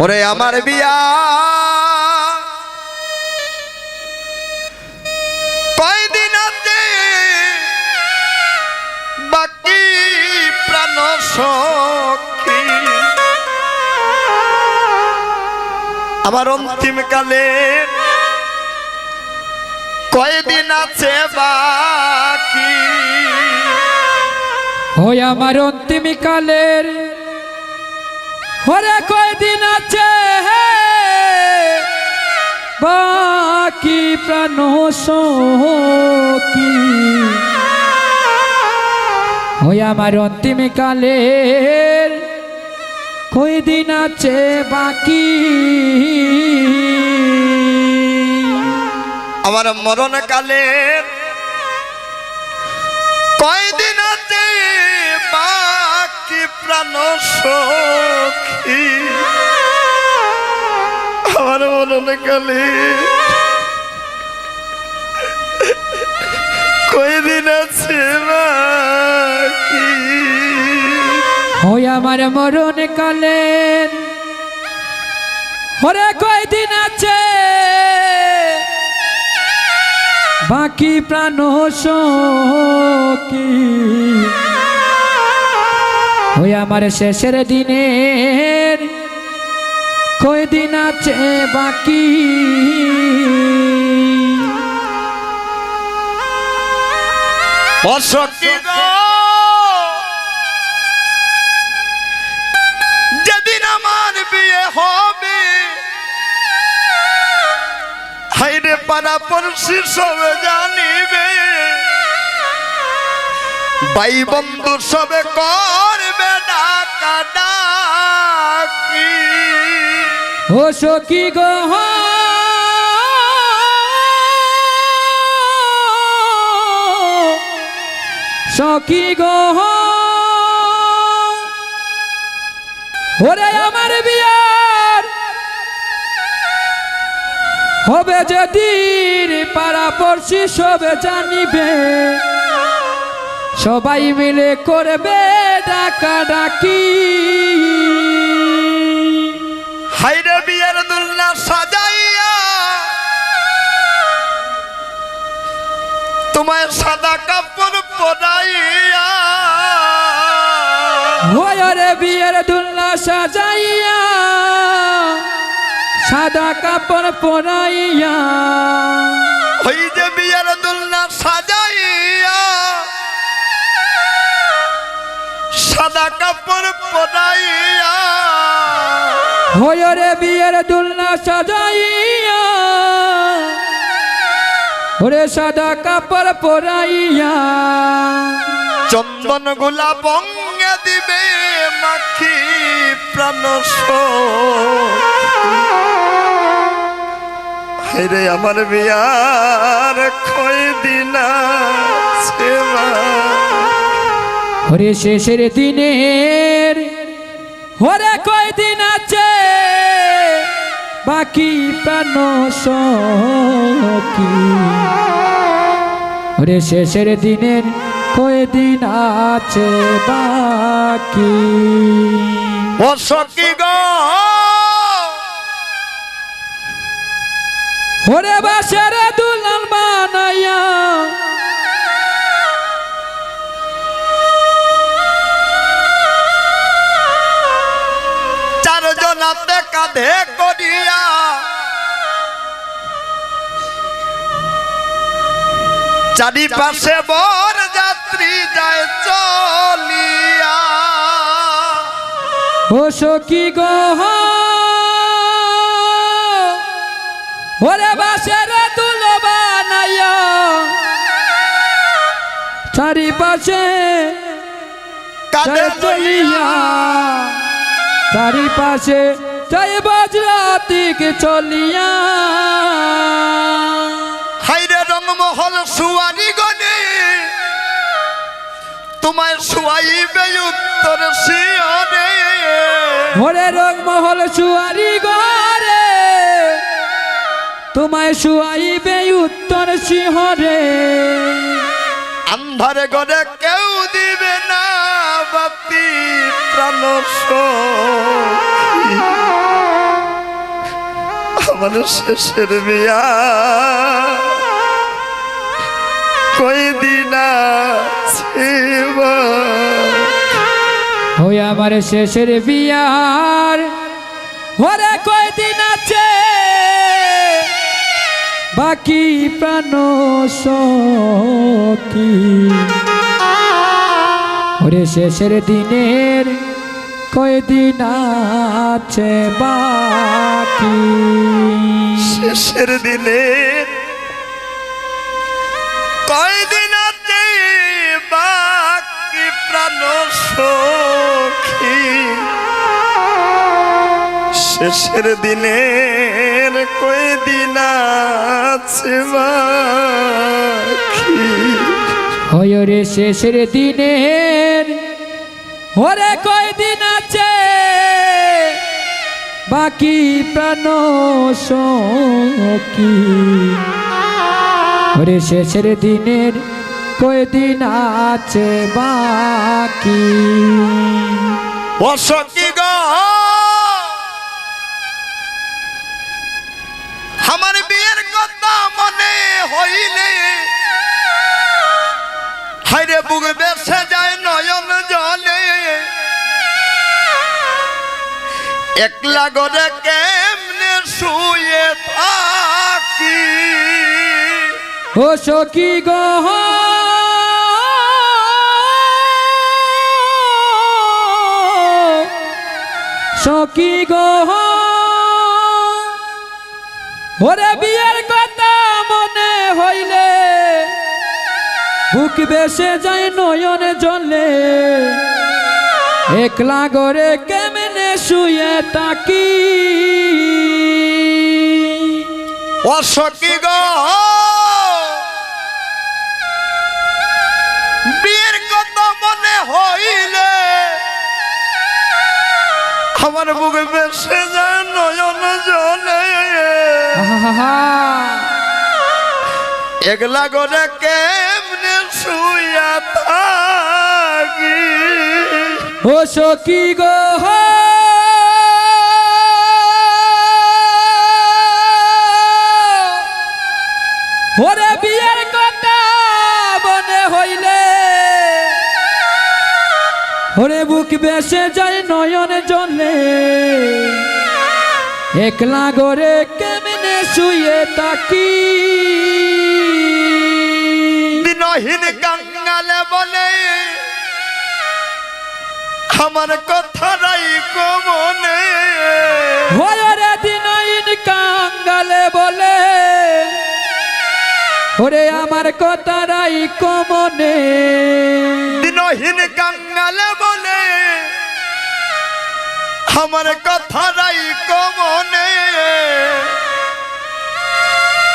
ওরে আমার বিয়া। কয়দিন আছে? বাকি প্রাণ আমার অন্তিম কালে কয়দিন আছে বাকি? ওই আমার অন্তিম কালের ওরে কয়দিন আছে? বাকি প্রাণ সখী ওই আমার অন্তিম কালের কয়দিন আছে বাকি? আমার মরণ কালে কয়দিন প্রাণ সখী। আমার মরণ কালে কয়দিন আছে ওই আমার মরণ কালের ওরে কয়দিন আছে? বাকি প্রাণ সখী। ওই আমার শেষের দিনের কয়দিন আছে বাকি? যেদিন আমার বিয়ে হবে হাইরে পাড়া পড়শি সবে জানিবে। ভাই বন্ধু, সবে করবে ডাকা ডাকি ও সখী গো সখী গো ওরে আমার বিয়ার। হবে যেদিন পাড়া পড়শি সবে জানিবে। সবাই মিলে করবে ডাকা ডাকি হাইরে বিয়ের দুলনা সাজাইয়া। তোমার সাদা কাপড় পরাইয়া। ওরে বিয়ের দুল্লা সাজাইয়া। সাদা কাপড় পরাইয়া। ওই যে বিয়ের দুলনা সাজাইয়া। সাদা কাপড় পরাইয়া ওরে বিয়ের দুলনা সাজাইয়া। ওরে সাদা কাপড় পরাইয়া। চন্দন গোলাপ অঙ্গে দিবে মাখি প্রাণ রে আমার বিয়ার কয় দিন আছে ওরে শেষের দিনের ওরে কয়দিন আছে? বাকি প্রাণ সখী। ওরে শেষের দিনের কয়দিন আছে বাকি? ও সখী গো! ওরে বাসের দুলাল বানাইয়া কাঁধে করিয়া। চারিপাশে বর যাত্রী যায় চলিয়া। ও সখী গো ওরে বাসের দুল বানাইয়া। চারিপাশে জয় চলিয়া। চারিপাশে জয় বজ্রাতিক চলিয়া। হাইরে রংমহল সুয়ারি গনে তোমায় শুয়াইবে উত্তর শিয়রে। ওরে রংমহল সুয়ারি ঘরে তোমায় শুয়াইবে উত্তর সিংহরে আন্ধারে ঘরে কেউ দিবে না বাতি প্রাণ। আমার শেষের বিয়া কই দিন আছে বা? ওই আমার শেষের বিয়ার। ওরে কয়দিন আছে? বাকি প্রাণ সখী। ওরে শেষের দিনের কয়দিন আছে বাকি? শেষের দিনে কয়দিন আছে বাকি প্রাণ সখী? শেষের দিনের কয়দিন আছে বাকি? হয় রে শেষের দিনের ওরে কয়দিন আছে? বাকি প্রাণ সি ওরে শেষের দিনের কয়দিন আছে বাকি? অসকি গ। একলা গরে কেমনে শুয়ে থাকি? ও সখী গহ সখী গহ ওরে বিয়ের কথা মনে হইলে, বুক বেসে যায় নয়নে জলে। একলা গরে কেমনে শুয়ে তাকি অসকি গ। বিয়ের কথা মনে হইলে আমার বুকে বেসে যায় নয়ন জলে। একলা করে কেমনে শুয়া থাকি? ও সখী গো। ওরে বেসে যায় নয়নে জলে। একলা গরে কেমনে শুয়ে তাকি দিনহীন কাঙ্গালে বলে আমার কথারাই কমনে ওরে দিনইন কাঙ্গালে বলে ওরে আমার কথারাই কমনে দিনহীন কাঙ্গালে বলে আমার কথারাই কমনে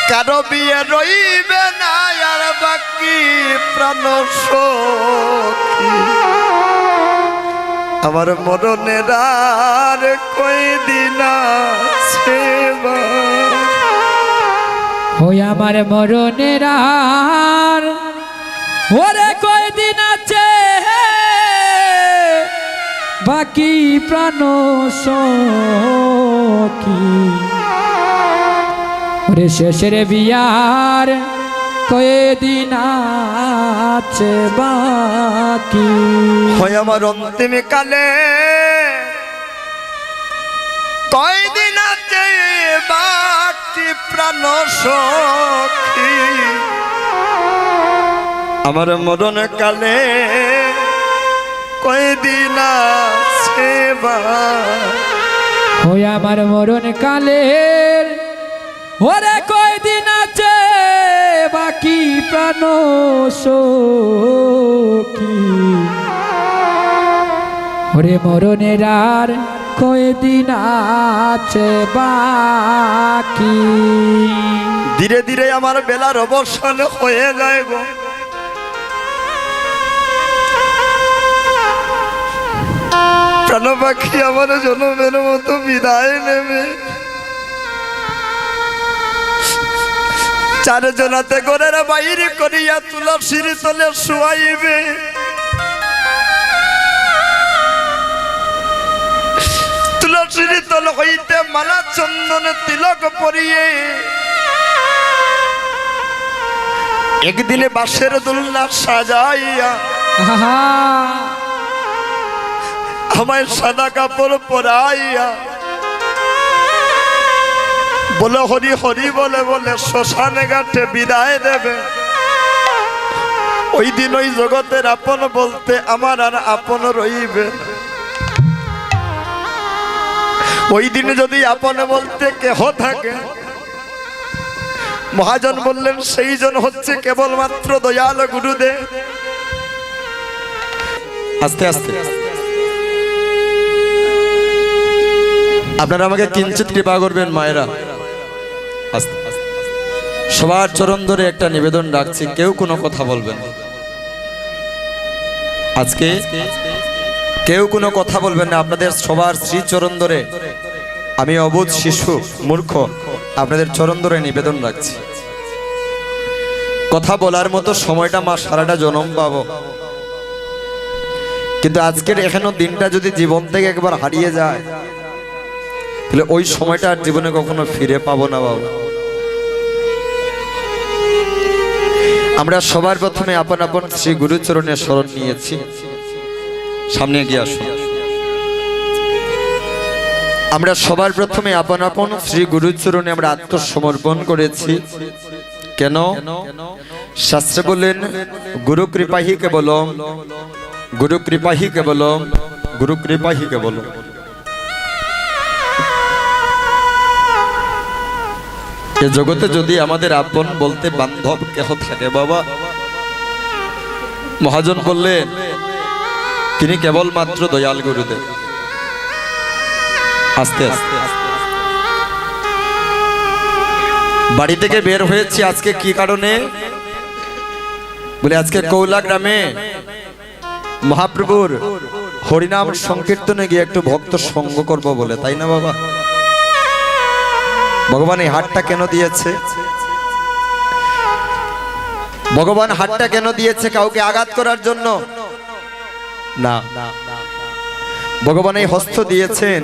কারও বিয়ে রইবে না, আর বাকি প্রাণ আমার মরণের আর কই দিন আছে বা? ওই আমার মরণের আর। ওরে কয়দিন আছে? বাকি প্রাণ সখী। ওরে শেষের বিয়ার কয়দিন আছে বাকি? হয় আমার অন্তিম কালে। কয়দিন আছে প্রাণ সখী আমার মরণ কালে কয়দিন আছে বা? ওই আমার মরণ কালের ওরে কয়দিন আছে? বাকি প্রাণ সখী ওরে মরণের আর কয়দিন আছে বাকি? ধীরে ধীরে আমার বেলার অবসান হয়ে যায় গো। পাখি আমার জনমের মতো বিদায় নেবে। চারজনাতে ঘরের বাইরে করিয়া তুলসীর তলে শুয়াইবে। তুলসীর তল হইতে মালা চন্দন তিলক পরিয়ে। একদিনে বাসের দোলনা সাজাইয়া। আমায় সাদা কাপড় পরাইয়া। বলে হরি হরি বলে বলে শ্মশানে ঘাটে বিদায় দেবে। ওই দিন ওই জগতের আপন বলতে আমার আর আপন রইবে। ওই দিন যদি আপন বলতে কেহ থাকে? মহাজন বললেন, সেই জন হচ্ছে কেবলমাত্র দয়াল গুরুদেব। আস্তে আস্তে। আপনারা আমাকে কিঞ্চিত কৃপা করবেন, মায়েরা। সবার চরণ ধরে একটা নিবেদন রাখছি, কেউ কোনো কথা বলবেন আজকে কেউ কোনো কথা বলবেন না, আপনাদের সবার শ্রীচরণ ধরে। আমি অবুধ শিশু, মূর্খ, আপনাদের চরণ ধরে নিবেদন রাখছি। কথা বলার মতো সময়টা মা সারাটা জনম পাব। কিন্তু আজকের এখানে দিনটা যদি জীবন থেকে একবার হারিয়ে যায়, তাহলে ওই সময়টা আর জীবনে কখনো ফিরে পাবো না বাবা। আমরা সবার প্রথমে আপন আপন শ্রী গুরুচরণের স্মরণ নিয়েছি। সামনে এগিয়ে আসুন। আমরা সবার প্রথমে আপন আপন শ্রী গুরুচরণে আমরা আত্মসমর্পণ করেছি। কেন? শাস্ত্রে বললেন, গুরু কৃপাহি কেবলম, গুরু কৃপাহি কেবলম, গুরু কৃপাহি কেবলম। এ জগতে যদি আমাদের আপন বলতে বান্ধব কেহ থাকে, বাবা। মহাজন বললেন তিনি কেবলমাত্র দয়াল গুরুদেব। আস্তে আস্তে বাড়ি থেকে বের হয়েছি আজকে কি কারণে? বলে আজকে কৌলা গ্রামে মহাপ্রভুর হরিনাম সংকীর্তনে গিয়ে একটু ভক্ত সঙ্গ করব বলে, তাই না বাবা? ভগবান এই হাটটা কেন দিয়েছে? ভগবান হাটটা কেন দিয়েছে কাউকে আঘাত করার জন্য? না। ভগবান এই হস্ত দিয়েছেন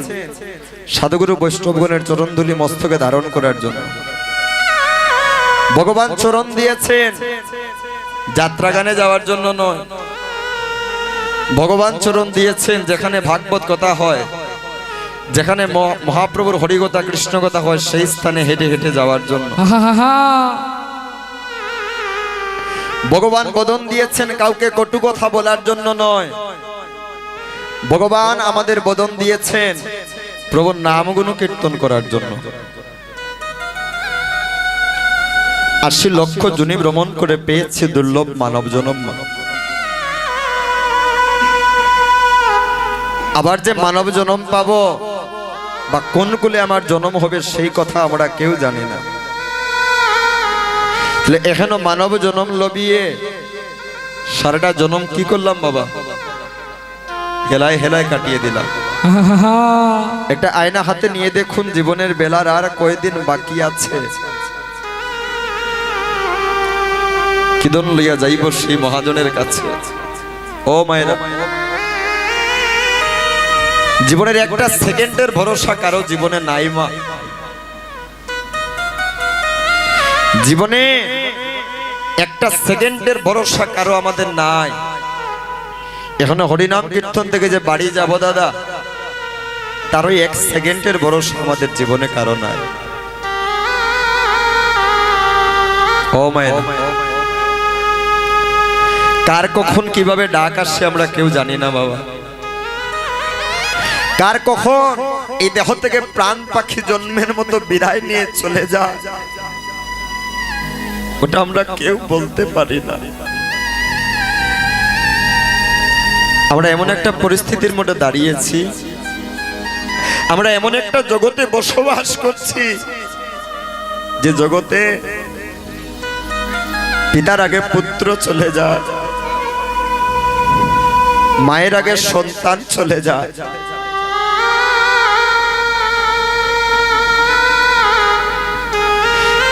সাধুগুরু বৈষ্ণবগণের চরণধুলি মস্তকে ধারণ করার জন্য। ভগবান চরণ দিয়েছেন যাত্রা গানে যাওয়ার জন্য নয়। ভগবান চরণ দিয়েছেন যেখানে ভাগবত কথা হয়, যেখানে মহাপ্রভুর হরিকথা কৃষ্ণ কথা হয়, সেই স্থানে হেঁটে হেঁটে যাওয়ার জন্য। ভগবান বদন দিয়েছেন কাউকে কটু কথা বলার জন্য নয়। ভগবান আমাদের বদন দিয়েছেন প্রভুর নামগুণ কীর্তন করার জন্য। আশি লক্ষ জুনি ভ্রমণ করে পেয়েছে দুর্লভ মানব জনম। আবার যে মানব জনম পাবো বা কোন কুলে আমার জন্ম হবে সেই কথা আমরা কেউ জানি না। এখানে মানব জনম লবিয়ে সারাটা জনম কি করলাম বাবা? হেলায় হেলায় কাটিয়ে দিলাম। একটা আয়না হাতে নিয়ে দেখুন, জীবনের বেলার আর কয়দিন বাকি আছে। কিদন লইয়া যাইব সেই মহাজনের কাছে? ও মায়েরা। জীবনের একটা সেকেন্ডের ভরসা কারও জীবনে নাই মা। জীবনে একটা সেকেন্ডের ভরসা কারও আমাদের নাই। এখনও হরিনাম কীর্তন থেকে যে বাড়ি যাব দাদা, তার ওই এক সেকেন্ডের ভরসা আমাদের জীবনে কারও নাই। ও কার কখন কীভাবে ডাক আসছে আমরা কেউ জানি না বাবা। কার কখন এই দেহ থেকে প্রাণ পাখি জন্মের মতো বিদায় নিয়ে চলে যায়। ওটা আমরা কেউ বলতে পারি না। আমরা এমন একটা পরিস্থিতির মধ্যে দাঁড়িয়েছি। আমরা এমন একটা জগতে বসবাস করছি, যে জগতে পিতার আগে পুত্র চলে যায়, মায়ের আগে সন্তান চলে যায়।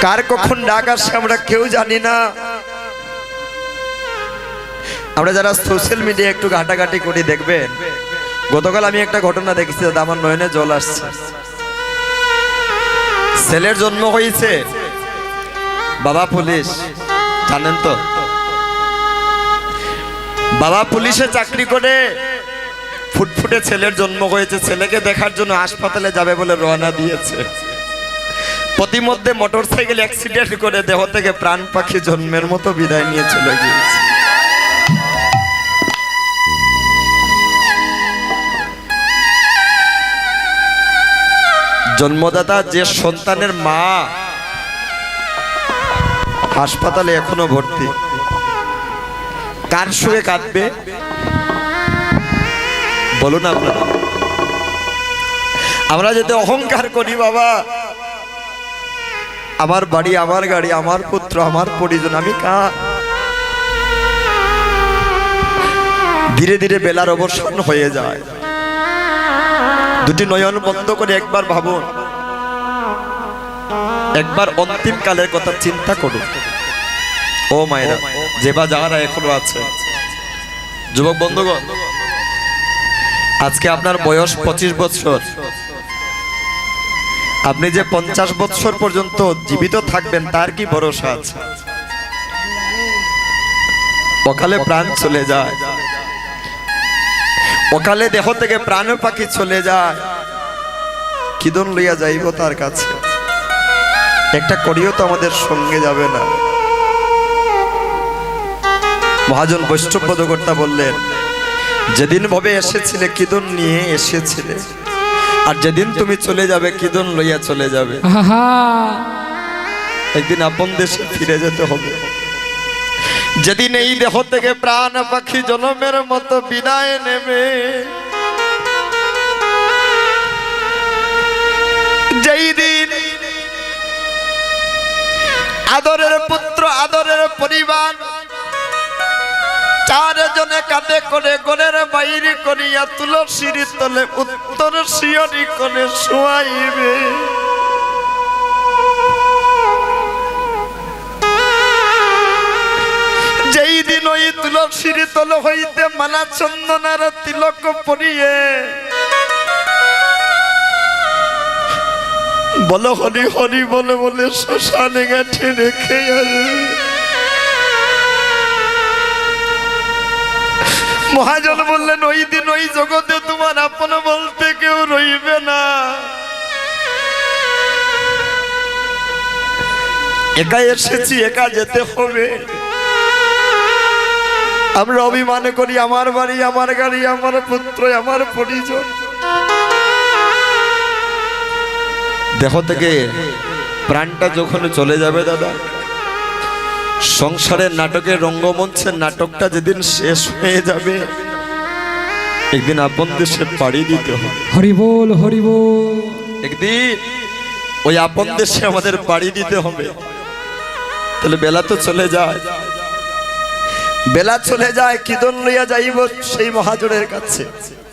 কার কখন ডাক আসে আমরা কেউ জানি না। আমরা যারা সোশ্যাল মিডিয়া একটু ঘাটাঘাটি করি, দেখবেন? গতকাল আমি একটা ঘটনা দেখেছি, দাদা, আমার নয়নে জল আসছে। ছেলের জন্ম হয়েছে। বাবা পুলিশ, জানেন তো? বাবা পুলিশে চাকরি করে। ফুটফুটে ছেলের জন্ম হয়েছে, ছেলেকে দেখার জন্য হাসপাতালে যাবে বলে রওনা দিয়েছে। প্রতিমধ্যে মোটর সাইকেল অ্যাক্সিডেন্ট করে দেহ থেকে প্রাণ পাখি জন্মের মতো বিদায় নিয়ে চলে গিয়েছে। জন্মদাতা যে সন্তানের মা হাসপাতালে এখনও ভর্তি, কার শুয়ে কাঁদবে? বলুন আপনারা আমরা যেতে অহংকার করি বাবা আমার বাড়ি, আমার গাড়ি, আমার পুত্র, আমার পরিজন, আমি কা ধীরে ধীরে বেলার অবসান হয়ে যায়। দুটি নয়ন বন্ধ করে একবার ভাবুন। একবার অন্তিম কালের কথা চিন্তা করুন। ও মায়েরা, যে বা যারা এখনও আছে। যুবক বন্ধুগণ, আজকে আপনার বয়স পঁচিশ বছর। আপনি যে পঞ্চাশ বৎসর পর্যন্ত জীবিত থাকবেন, তার কি ভরসা আছে? অকালে প্রাণ চলে যায়। অকালে দেহ থেকে প্রাণ পাখি চলে যায়। কিদন লইয়া যাইব তার কাছে? একটা করিও তো আমাদের সঙ্গে যাবে না। মহাজন বৈষ্ণব পদকর্তা বললেন, যেদিন ভাবে এসেছিলে কিদন নিয়ে এসেছিলে? আর যেদিন তুমি চলে যাবে কিদন লইয়া চলে যাবে? একদিন আপন দেশে ফিরে যেতে হবে। যেদিন এই দেহ থেকে প্রাণ পাখি জনমের মতো বিদায় নেবে। যেই দিন আদরের পুত্র আদরের পরিবার চারজনে কাঁধে করে গনের বাইরে করিয়া তুলসীর তলে উত্তর শিয়রি করে শোয়াইবে। যেই দিন ওই তুলসীর তল হইতে মালা চন্দনার তিলক পরিয়ে, বলো হরি হরি বলে বলে শ্মশানে গেছে রেখে আসবে। মহাজন বললেন, ওই দিন ওই জগতে তোমার আপন বলতে কেউ রইবে না। একা এসেছি, একা যেতে হবে। আমরা অভিমান করি, আমার বাড়ি, আমার গাড়ি, আমার পুত্র, আমার পরিজন। দেহ থেকে, প্রাণটা যখন চলে যাবে, দাদা সংসারের নাটকের রঙ্গমঞ্চের নাটকটা যেদিন শেষ হয়ে যাবে একদিন আপন দেশে পাড়ি দিতে হবে। হরি বল হরি বল। একদিন ওই আপন দেশে আমাদের পাড়ি দিতে হবে। তাহলে বেলা তো চলে যায়। বেলা চলে যায় কিদন লইয়া যাইব সেই মহাজনের কাছে।